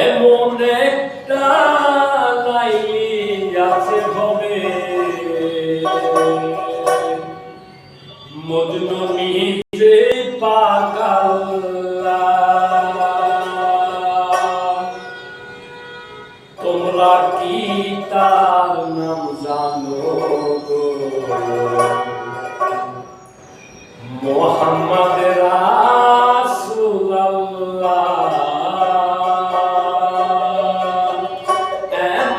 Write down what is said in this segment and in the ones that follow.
এমন একটা লাইলি আছে ভবে Majnu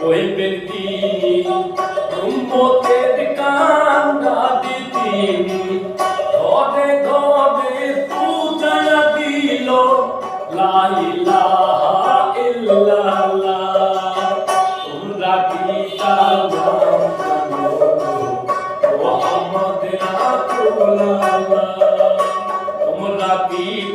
Doy per ti, un potere.